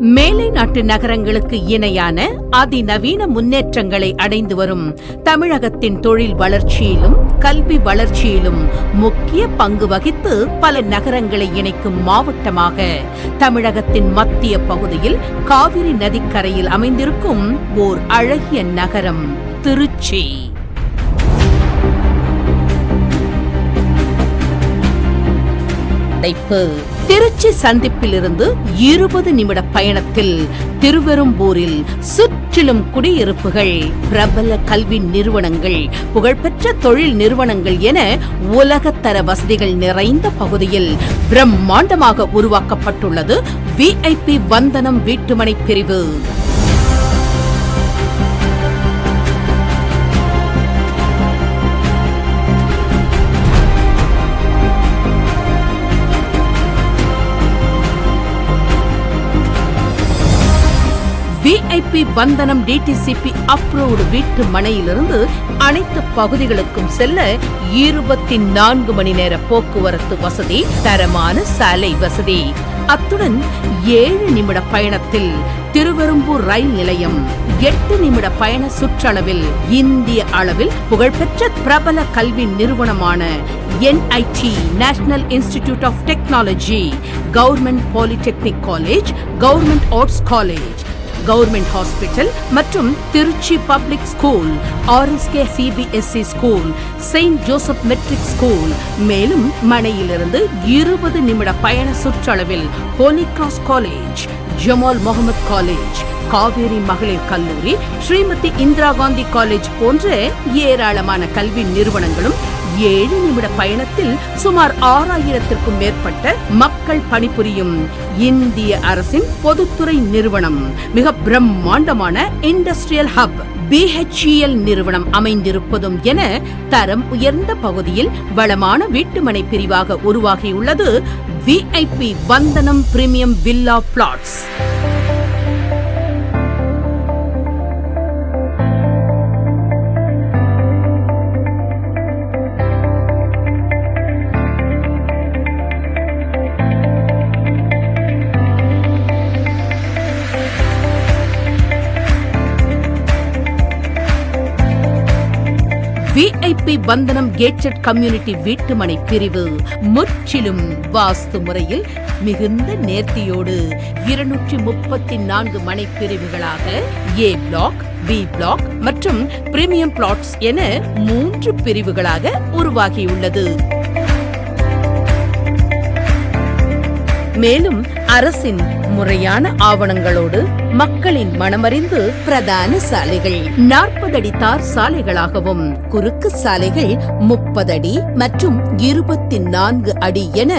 மேலை நாட்டு நகரங்களுக்கு இணையான அதிநவீன முன்னேற்றங்களை அடைந்து வரும் தமிழகத்தின் தொழில் வளர்ச்சியிலும் கல்வி வளர்ச்சியிலும் முக்கிய பங்கு வகித்து பல நகரங்களை இணைக்கும் மாவட்டமாக தமிழகத்தின் மத்திய பகுதியில் காவிரி நதிக்கரையில் அமைந்திருக்கும் ஓர் அழகிய நகரம் திருச்சி. சந்திப்பு திருச்சி சந்திப்பிலிருந்து இருபது நிமிட பயணத்தில் திருவெரும்பூரில் சுற்றிலும் குடியிருப்புகள் பிரபல கல்வி நிறுவனங்கள் புகழ்பெற்ற தொழில் நிறுவனங்கள் என உலகத்தர வசதிகள் நிறைந்த பகுதியில் பிரம்மாண்டமாக உருவாக்கப்பட்டுள்ளது. விஐபி வந்தனம் வீட்டுமனை பிரிவு. விஐபி வந்தனம் டிடிசிபி அப்ரூவ்டு வீட்டு மனையிலிருந்து அனைத்து பகுதிகளுக்கும் செல்ல இருபத்தி நான்கு மணி நேர போக்குவரத்து வசதி தரமான சாலை வசதி. அத்துடன் ஏழு நிமிட பயணத்தில் திருவெரும்பூர் ரயில் நிலையம் எட்டு நிமிட பயண சுற்றளவில் இந்திய அளவில் புகழ்பெற்ற பிரபல கல்வி நிறுவனமான NIT national institute of technology government polytechnic college government arts college government hospital மற்றும் Trichy public school RSK CBSE school saint Joseph matric school. மேலும் மனையிலிருந்து இருபது நிமிட பயண சுற்றளவில் Holy Cross college Jamal Mohamed college Kaveri மகளிர் கல்லூரி ஸ்ரீமதி இந்திரா காந்தி காலேஜ் போன்ற ஏராளமான கல்வி நிறுவனங்களும் ஏழு நிமிட பயணத்தில் சுமார் ஆறாயிரத்திற்கும் மேற்பட்ட மக்கள் பணிபுரியும் இந்திய அரசின் பொதுத்துறை நிறுவனம் மிக பிரம்மாண்டமான இண்டஸ்ட்ரியல் ஹப் பிஹெச்இஎல் நிறுவனம் அமைந்திருப்பதும் என தரம் உயர்ந்த பகுதியில் வளமான வீட்டுமனை பிரிவாக உருவாகியுள்ளது VIP Vandhanam premium villa plots VIP Vandhanam gated community வீட்டுமனை பிரிவு. முற்றிலும் வாஸ்து முறையில் மிகுந்த நேர்த்தியோடு இருநூற்றி முப்பத்தி நான்கு மனை பிரிவுகளாக ஏ பிளாக் பி பிளாக் மற்றும் பிரீமியம் பிளாட்ஸ் என மூன்று பிரிவுகளாக உருவாகியுள்ளது. மேலும் அரசின் முறையான ஆவணங்களோடு மக்களின் மனமறிந்து பிரதான சாலைகள் நாற்பது அடி தார் சாலைகளாகவும் குறுக்கு சாலைகள் முப்பது அடி மற்றும் இருபத்தி நான்கு அடி என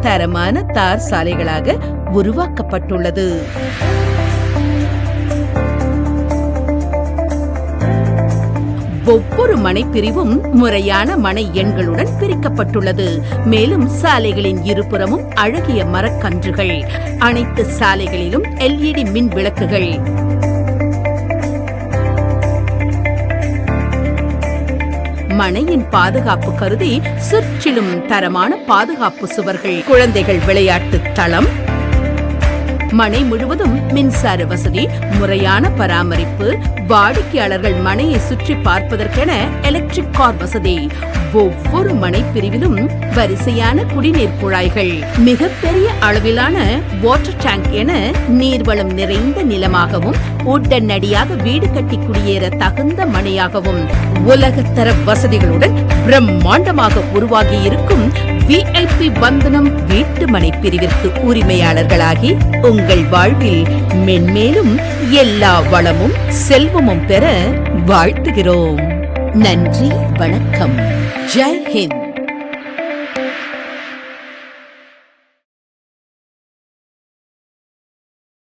தரமான தார் சாலைகளாக உருவாக்கப்பட்டுள்ளது. ஒவ்வொரு மனை பிரிவும் முறையான மனை எண்களுடன் பிரிக்கப்பட்டுள்ளது. மேலும் சாலைகளின் இருபுறமும் அழகிய மரக்கன்றுகள் அனைத்து சாலைகளிலும் எல்இடி மின் விளக்குகள். மனையின் பாதுகாப்பு கருதி சுற்றிலும் தரமான பாதுகாப்பு சுவர்கள் குழந்தைகள் விளையாட்டு தளம் மனை முழுவதும் மின்சார வசதி முறையான பராமரிப்பு வாடிக்கையாளர்கள் மனையை சுற்றி பார்ப்பதற்கென எலக்ட்ரிக் கார் வசதி. ஒவ்வொரு மனை பிரிவிலும் வரிசையான குடிநீர் குழாய்கள். மிகப்பெரிய அளவிலான வாட்டர் டேங்க் என நீர்வளம் நிறைந்த நிலமாகவும் உடனடியாக வீடு கட்டி குடியேற தகுந்த மனையாகவும் உலகத்தர வசதிகளுடன் பிரம்மாண்டமாக உருவாகி இருக்கும் விஐபி வந்தனம் வீட்டுமனை பிரிவிற்கு உரிமையாளர்களாகி உங்கள் வாழ்வில் மென்மேலும் எல்லா வளமும் செல்வமும் பெற வாழ்த்துகிறோம். நன்றி வணக்கம். ஜெய் ஹிந்த்.